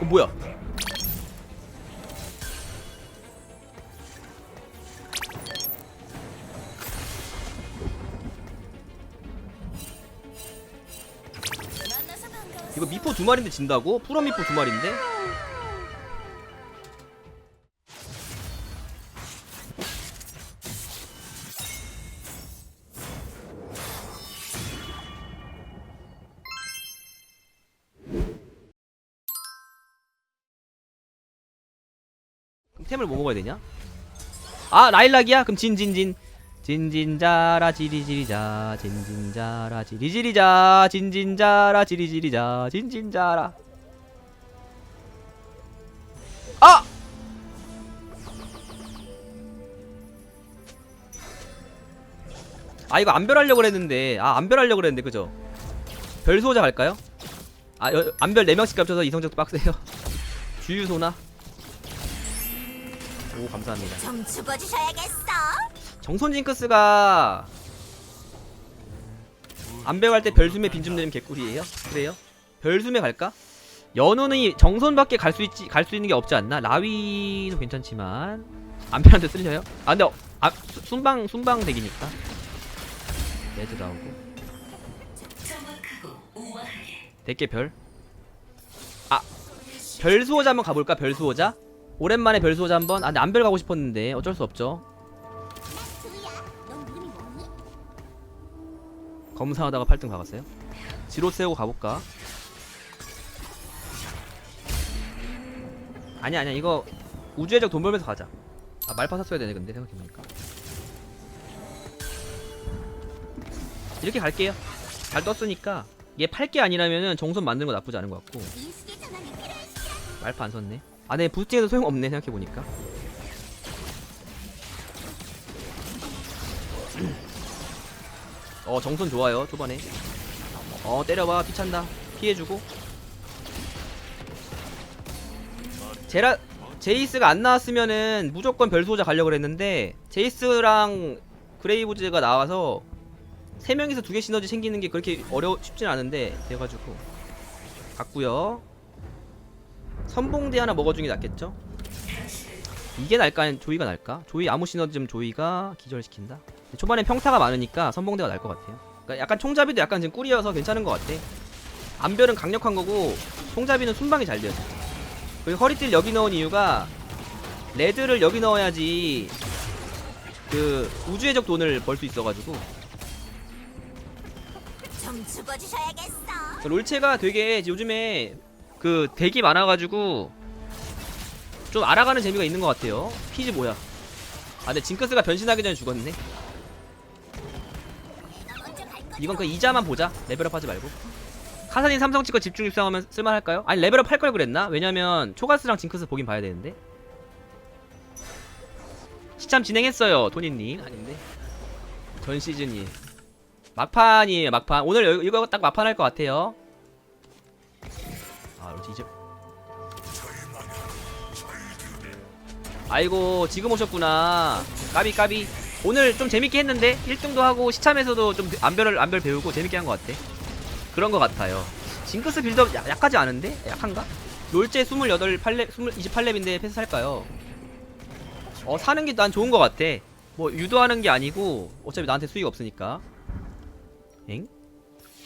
어 뭐야. 이거 미포 두 마리인데 진다고? 풀어 미포 두 마리인데? 템을 뭐 먹어야 되냐? 아 라일락이야? 그럼 진진진 진진자라 지리지리자 진진자라 지리지리자 진진자라 지리지리자 진진자라 아! 아 이거 안별하려고 그랬는데 아 안별하려고 그랬는데 그죠? 별 소자 갈까요? 아 여, 안별 4명씩 겹쳐서 이성적도 빡세요 주유소나 오 감사합니다 좀 죽어주셔야겠어. 정선 징크스가 안배 갈때 별숨에 빈좀 내리면 개꿀이에요? 그래요? 별숨에 갈까? 연우는 정선밖에 갈 수 있지 갈 수 있는 게 없지 않나? 라위도 괜찮지만 안배한테 쓸려요? 아 근데 어, 아 수- 순방 순방 덱이니까 레드 나오고 대게 별? 아 별수호자 한번 가볼까? 별수호자? 오랜만에 별수호자 한번 아 근데 안별 가고 싶었는데 어쩔 수 없죠? 검사하다가 8등 박았어요. 지로 세우고 가볼까? 아니야 아니야 이거 우주의 적돈 벌면서 가자. 아 말파 샀어야 되네 근데 생각해보니까. 이렇게 갈게요. 잘 떴으니까 얘팔게 아니라면은 정선 만드는 거 나쁘지 않은 것 같고. 말파 안 썼네. 아네 부스팅해도 소용없네 생각해보니까. 어 정선 좋아요 초반에. 어 때려봐 피찬다. 피해주고. 제라 제이스가 안 나왔으면은 무조건 별소자 가려고 그랬는데 제이스랑 그레이브즈가 나와서 세 명이서 두 개 시너지 챙기는 게 그렇게 어려 쉽진 않은데 돼가지고. 갔고요 선봉대 하나 먹어주는 게 낫겠죠 이게 날까 아니면 조이가 날까 조이 아무 시너지면 조이가 기절시킨다 초반에 평타가 많으니까 선봉대가 날 것 같아요. 그러니까 약간 총잡이도 약간 지금 꿀이어서 괜찮은 것 같아. 안별은 강력한 거고 총잡이는 순방이 잘 돼요. 그리고 허리띠를 여기 넣은 이유가 레드를 여기 넣어야지 그 우주의 적 돈을 벌 수 있어가지고 롤체가 되게 요즘에 그 덱이 많아가지고 좀 알아가는 재미가 있는 것 같아요. 피지 뭐야? 아 근데 징크스가 변신하기 전에 죽었네. 이건 그 이자만 보자 레벨업 하지 말고 카사딘 삼성 찍고 집중 입상하면 쓸만할까요? 아니 레벨업 할 걸 그랬나? 왜냐면 초가스랑 징크스 보긴 봐야 되는데 시참 진행했어요 토니님 아닌데 전 시즌이 막판이에요 막판 오늘 여- 이거 딱 막판 할 것 같아요 아 이제 아이고 지금 오셨구나 까비 까비 오늘 좀 재밌게 했는데 1등도 하고 시참에서도 좀 안별을 안별 배우고 재밌게 한 것 같아 그런 것 같아요 징크스 빌드업 야- 약하지 않은데? 약한가? 롤제 28 8렙 28렙인데 패스 할까요? 어 사는 게 난 좋은 것 같아 뭐 유도하는 게 아니고 어차피 나한테 수익 없으니까 엥?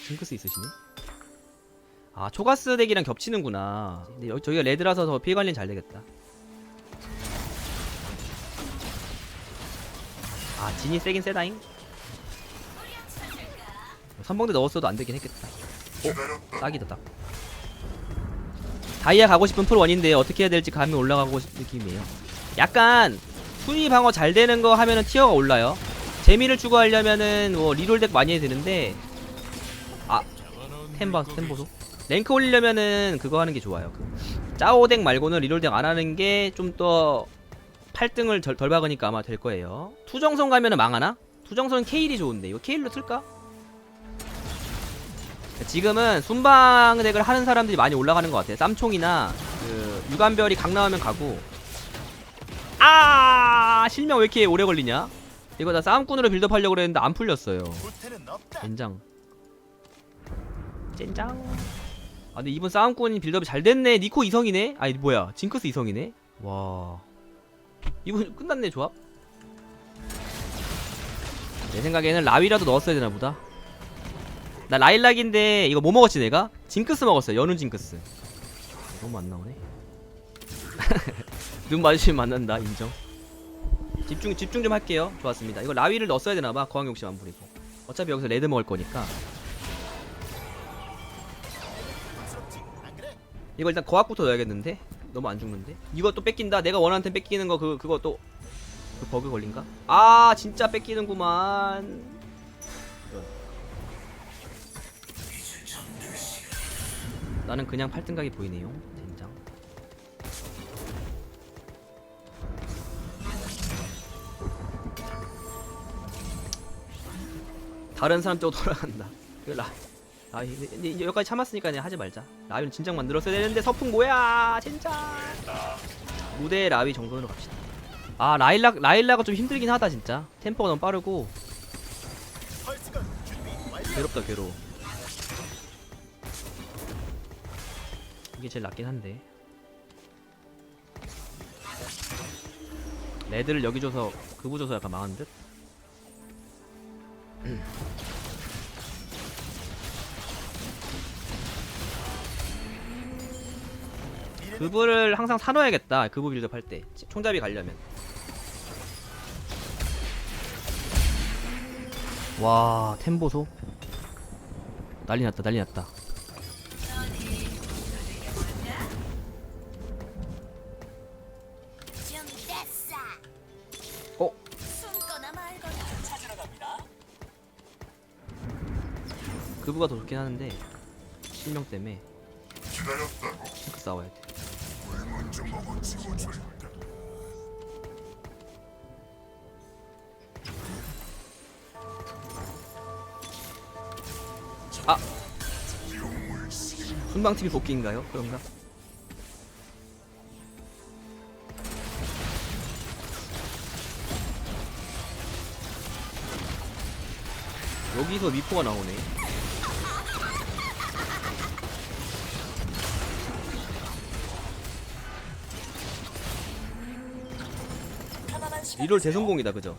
징크스 있으시네? 아 초가스 덱이랑 겹치는구나. 근데 여기 저기가 레드라서 더 피해 관리는 잘 되겠다. 아 진이 세긴 세다잉. 선봉대 넣었어도 안 되긴 했겠다. 오 딱이다 딱. 다이아 가고 싶은 풀 원인데 어떻게 해야 될지 감이 올라가고 싶은 느낌이에요. 약간 순위 방어 잘 되는 거 하면은 티어가 올라요. 재미를 추구하려면은 뭐 리롤 덱 많이 해야 되는데 아 템바 템보소 랭크 올리려면은 그거 하는 게 좋아요 그 짜오 덱 말고는 리롤 덱 안 하는 게 좀 더 8등을 덜, 덜 박으니까 아마 될 거예요 투정선 가면은 망하나? 투정선 케일이 좋은데 이거 케일로 틀까? 지금은 순방 덱을 하는 사람들이 많이 올라가는 것 같아요. 쌈총이나 그 유관별이 강 나오면 가고. 아 실명 왜 이렇게 오래 걸리냐? 이거 나 싸움꾼으로 빌드업 하려고 그랬는데 안 풀렸어요. 젠장. 젠장. 근데 이번 싸움꾼 빌드업이 잘 됐네. 니코 이성이네? 아니 뭐야. 징크스 이성이네? 와. 이번 끝났네 조합? 내 생각에는 라위라도 넣었어야 되나 보다. 나 라일락인데 이거 뭐 먹었지 내가? 징크스 먹었어요. 연운 징크스. 너무 안 나오네. 눈 마주치면 만난다 인정. 집중 집중 좀 할게요. 좋았습니다. 이거 라위를 넣었어야 되나봐. 거항 욕심 안 부리고. 어차피 여기서 레드 먹을 거니까 이거 일단 거학부터 넣어야겠는데? 너무 안 죽는데? 또 뺏긴다. 내가 템 뺏기는 거그또그 버그 걸린가? 아 진짜 뺏기는구만. 나는 그냥 8등각이 보이네요. 젠장. 다른 사람 쪽으로 돌아간다. 이거 라 아, 이제 여기까지 참았으니까 하지 말자. 라위는 진작 만들었어야 되는데 서풍 뭐야, 진짜. 무대 라위 정도로 갑시다. 아, 라일락 라일락은 좀 힘들긴 하다 진짜. 템포가 너무 빠르고 괴롭다 괴로워. 이게 제일 낫긴 한데. 레드를 여기 줘서 그부 줘서 약간 망한 듯. 그부를 항상 사놓아야겠다. 그부 빌드업 할 때. 총잡이 가려면. 와, 템보소. 난리 났다, 난리 났다. 어? 그부가 더 좋긴 하는데 실명 때문에 핑크 싸워야 돼. 아 순방 TV 복귀인가요? 그런가? 여기서 미포가 나오네. 리롤 대성공이다 그죠?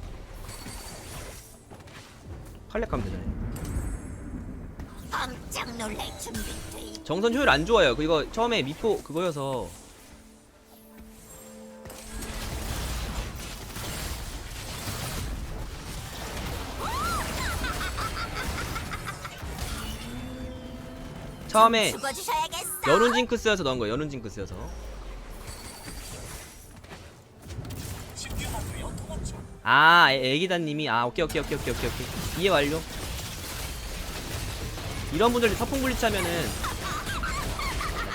칼렉 하면 되잖아요 깜짝 놀랄 준비돼. 있- 정선 효율 안 좋아요 그 이거 처음에 미포 그거여서 처음에 죽어주셔야겠어. 연운 징크스여서 넣은 거예요 연운 징크스여서 아 애- 애기다님이. 아 오케이 오케이 오케이 오케이 오케이 오케이. 이해 완료. 이런 분들 서풍 블리치 하면은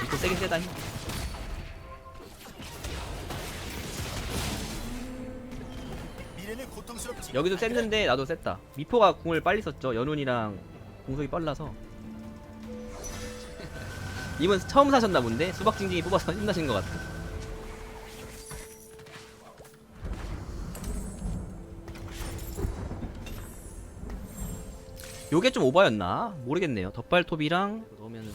이거 세긴 세다 힘. 여기도 셌는데 나도 셌다. 미포가 궁을 빨리 썼죠. 연운이랑 공속이 빨라서. 이분 처음 사셨나 본데? 수박징징이 뽑아서 신나신 것 같아 요게 좀 오바였나? 모르겠네요. 덧발톱이랑 넣으면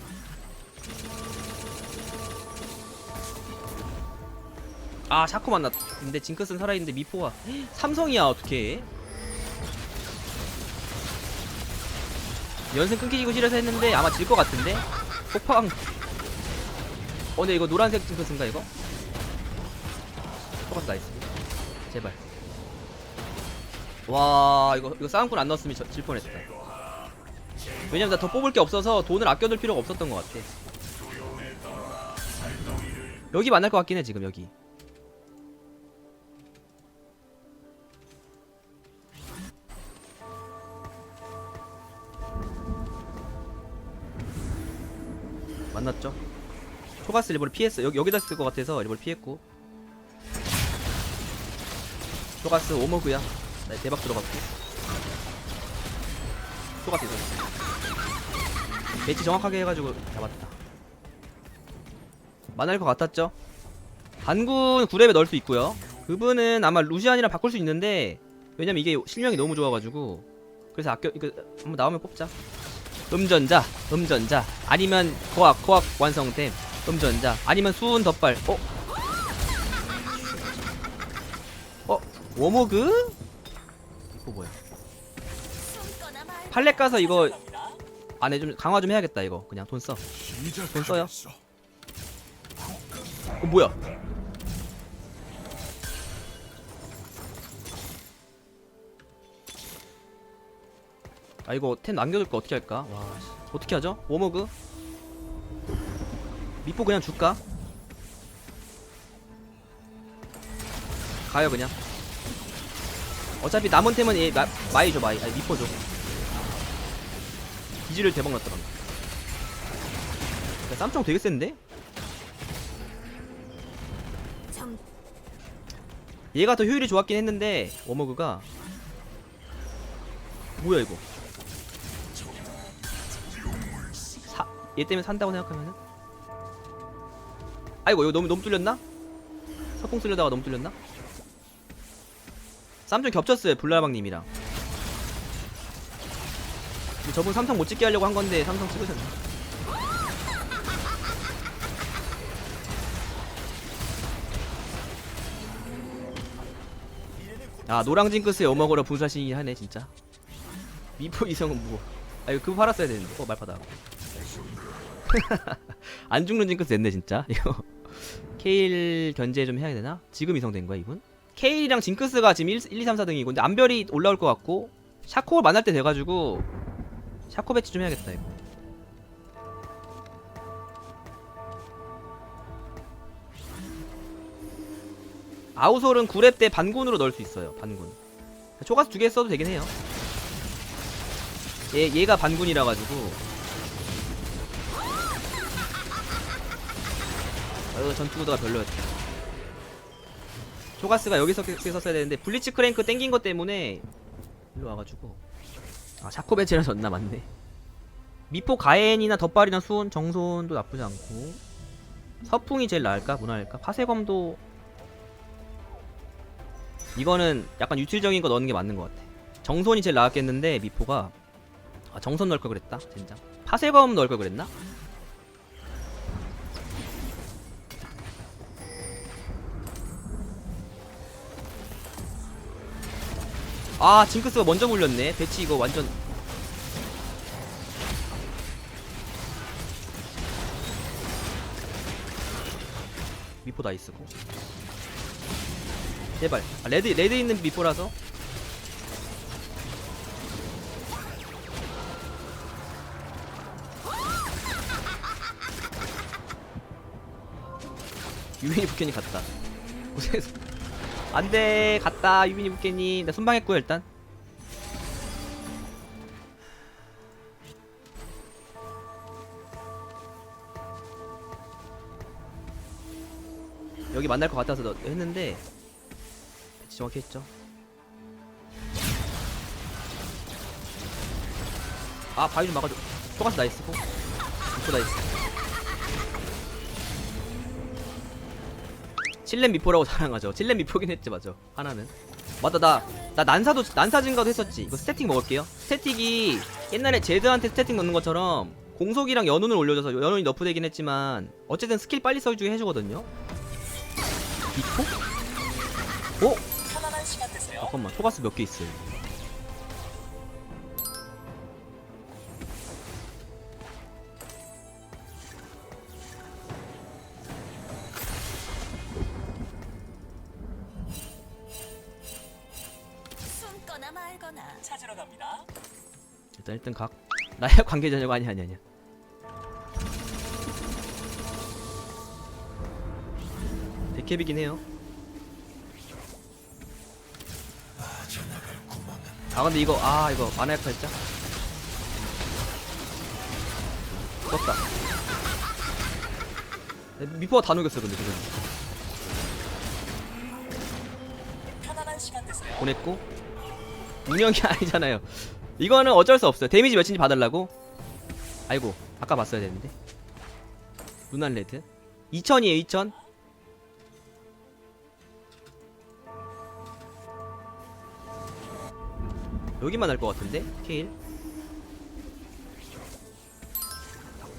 아 샤코 만났 근데 징크스는 살아있는데 미포가 삼성이야 어떻게 연승 끊기고 싫어서 했는데 아마 질 것 같은데? 폭팡 어 근데 이거 노란색 징크스인가 이거? 똑같 나이스. 제발. 와 이거 이거 싸움꾼 안 넣었으면 저- 질 뻔했다 왜냐면 나 더 뽑을 게 없어서 돈을 아껴둘 필요가 없었던 것 같아 여기 만날 것 같긴 해 지금 여기 만났죠? 초가스 일부러 피했어. 여기 여기다 쓸 것 같아서 일부러 피했고. 초가스 오머그야. 나 대박 들어갔고. 이거. 배치 정확하게 해가지고 잡았다. 만날 것 같았죠? 반군 9렙에 넣을 수 있고요. 그분은 아마 루시안이랑 바꿀 수 있는데 왜냐면 이게 실력이 너무 좋아가지고 그래서 아껴 이거 한번 나오면 뽑자. 음전자 음전자 아니면 거학 거학 완성됨 음전자 아니면 수은 덧발 어? 어? 워모그? 이거 뭐야. 팔레 까서 이거 안에 좀 강화 좀 해야겠다 이거 그냥 돈 써. 돈 써요. 어 뭐야? 아 이거 템 남겨둘 거 어떻게 할까? 와 씨. 어떻게 하죠? 워머그? 미포 그냥 줄까? 가요 그냥 어차피 남은 템은 얘 마, 마이 줘 마이 아니 미포 줘기 지를 대박 났더라 야, 쌈총 되게 센데? 정 얘가 더 효율이 좋았긴 했는데 워머그가 뭐야 이거 사, 얘 때문에 산다고 생각하면은 아이고 이거 너무 너무 뚫렸나? 석궁 쓰려다가 너무 뚫렸나? 쌈좀 겹쳤어요 불나방님이랑 근데 저분 삼성 못 찍게 하려고 한 건데 삼성 찍으셨네. 아 노랑 징크스에 어먹으러 분사신이 하네 진짜. 미포 이성은 뭐. 아 이거 그거 팔았어야 되는데. 어 말파다 안 죽는 징크스 됐네 진짜. 이거. 케일 견제 좀 해야 되나? 지금 이성된 거야 이분? 케일이랑 징크스가 지금 1, 1 2, 3, 4등이고 근데 암별이 올라올 것 같고 샤코를 만날 때 돼가지고 샤코 배치 좀 해야겠다 이거. 아우솔은 9렙 때 반군으로 넣을 수 있어요 반군. 초가스 두개 써도 되긴 해요. 얘, 얘가 반군이라 가지고. 아유 전투 구도가 별로였다 초가스가 여기서 썼어야 되는데 블리츠 크랭크 땡긴 것 때문에 일로 와가지고 아 샤코베치라 졌나 맞네. 미포 가엔이나 덧발이나 수온 정손도 나쁘지 않고. 서풍이 제일 나을까? 무난할까? 파세검도 이거는 약간 유틸적인 거 넣는 게 맞는 것 같아. 정손이 제일 나았겠는데 미포가. 아 정선 넣을 걸 그랬다? 젠장. 파세검 넣을 걸 그랬나? 아 징크스가 먼저 물렸네. 배치 이거 완전. 미포 나이스고 제발. 아, 레드 레드 있는 미포라서. 유민이 부캐님 갔다. 고생했어 안돼 갔다 유민이 부캐님 나 순방했고요 일단. 여기 만날 것 같아서 너- 했는데 정확히 했죠. 아 바위 좀 막아줘. 초가스 나이스고 미포 나이스 7렙 미포라고 자랑하죠 7렙 미포긴 했지 맞아 하나는 맞다 나, 나 난사도 난사 증가도 했었지 이거 스태틱 먹을게요 스태틱이 옛날에 제드한테 스태틱 넣는 것처럼 공속이랑 연운을 올려줘서 연운이 너프되긴 했지만 어쨌든 스킬 빨리 써주게 해주거든요 미포? 어? 시간 되세요. 잠깐만 초가스 몇 개 있어요 찾으러 갑니다. 일단 1등 각. 나의 관계자녀가 아니 아니 아니야. 데캡이긴 해요. 아 근데 이거 아 이거 만화약파 했자? 떴다. 네, 미포가 다 녹였어 근데 지금. 보냈고 운영이 아니잖아요. 이거는 어쩔 수 없어요. 데미지 몇인지 받으려고. 아이고 아까 봤어야 되는데. 무난 레드. 2000이에요 2000 여기만 할 것 같은데? 케일?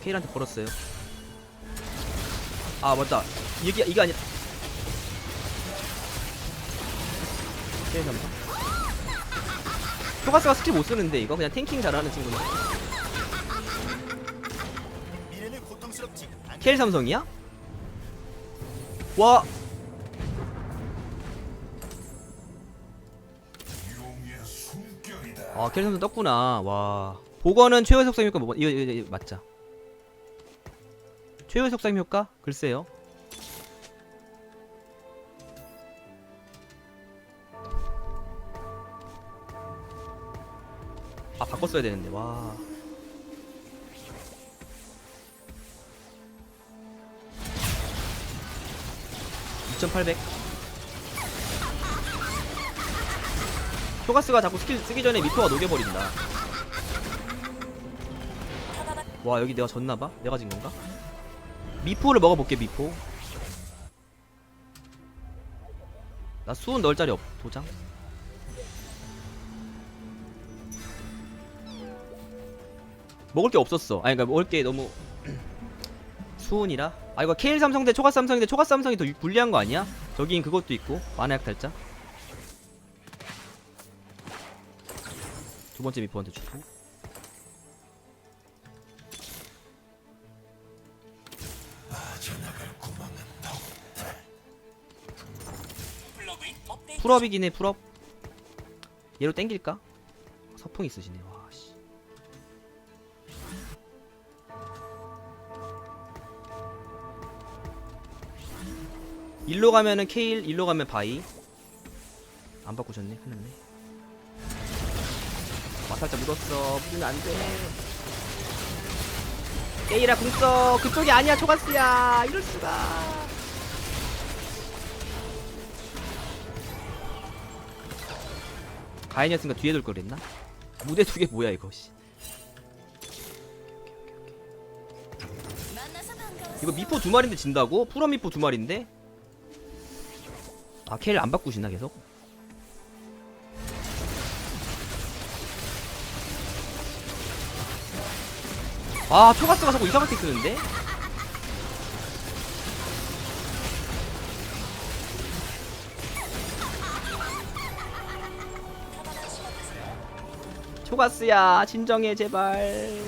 케일한테 걸었어요. 아 맞다. 이게 이게 아니라 케일 삼성 토가스가 스킬 못 쓰는데 이거 그냥 탱킹 잘하는 친구네 케일 삼성이야? 와 아, 케일 삼성 떴구나. 와. 복원은 최후의 속삭임 효과 뭐, 이거, 이거, 이거 맞자. 최후의 속삭임 효과? 글쎄요. 바꿨어야 되는데, 와. (2800) 초가스가 자꾸 스킬 쓰기 전에 미포가 녹여버린다 와 여기 내가 졌나봐? 내가 진 건가? 미포를 먹어볼게 미포 나 수은 넣을 자리 없 도장 먹을 게 없었어 아니 그니까 먹을 게 너무 수은이라 아 이거 케일 삼성 대 초가스 삼성인데 초가스 삼성이 더 유- 불리한 거 아니야? 저긴 그것도 있고 만화약 달자 두 번째 미포한테 주고. 풀업이긴 해 풀업 얘로 땡길까? 서풍 있으시네 와 일로 가면은 케일 일로 가면 바이. 안 바꾸셨네? 큰일났네. 와 살짝 묻었어. 묻으면 안 돼. 케일아 궁써. 그쪽이 아니야 초가스야. 이럴 수가. 가인이었으니까 뒤에 둘걸 그랬나? 무대 두 개 뭐야 이거 씨. 이거 미포 두 마리인데 진다고? 풀어 미포 두 마리인데? 아 케일 안 바꾸시나 계속? 아 초가스가 자꾸 이상하게 쓰는데? 초가스야 진정해 제발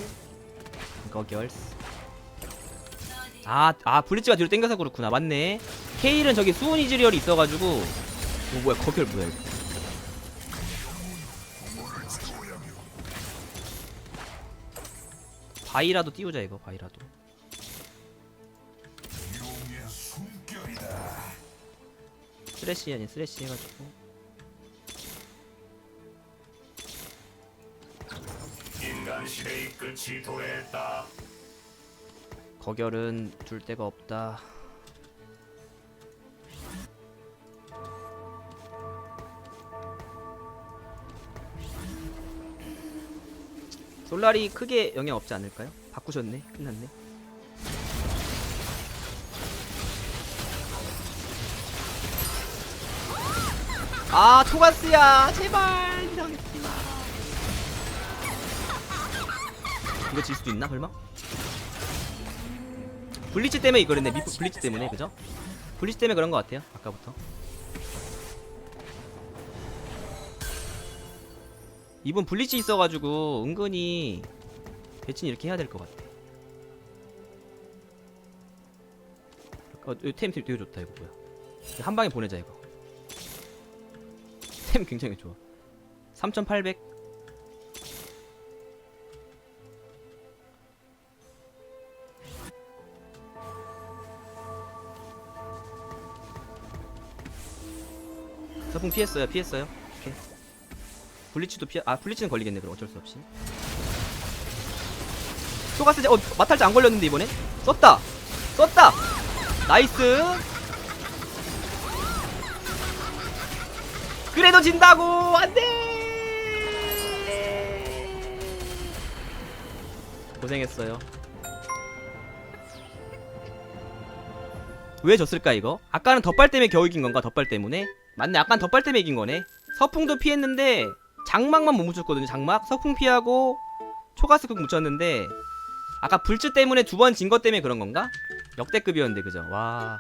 거결스 아, 아 블리츠가 뒤로 땡겨서 그렇구나 맞네 케일은 저기 수온 이즈리얼이 있어가지고 오 뭐야 거결 뭐야 이거 바이라도 띄우자 이거 바이라도 쓰레쉬 아니 쓰레쉬 해가지고. 거결은 줄 데가 없다. 솔라리 크게 영향 없지 않을까요? 바꾸셨네. 끝났네. 아, 토가스야. 제발. 이상했지 마. 이거 질 수도 있나, 설마? 블리치 때문에 이거랬네 미 블리치 때문에 그죠? 블리치 때문에 그런 것 같아요 아까부터 이분 블리치 있어가지고 은근히 배친 이렇게 해야 될 것 같아. 어, 이템 되게 좋다 이거 뭐야. 한 방에 보내자 이거. 템 굉장히 좋아. 3800 서풍 피했어요 피했어요 블리치도 피해 아 블리치는 걸리겠네 그럼 어쩔 수 없이. 소가스 어 마탈자 안 걸렸는데 이번에 썼다! 썼다! 나이스! 그래도 진다고! 안돼! 고생했어요. 왜 졌을까 이거? 아까는 덧발 때문에 겨우 이긴 건가 덧발 때문에? 맞네 아까는 덧발 때문에 이긴 거네. 서풍도 피했는데 장막만 못 묻혔거든요 장막 서풍 피하고 초가스 극 묻혔는데 아까 불츠 때문에 두 번 진 것 때문에 그런 건가? 역대급이었는데 그죠? 와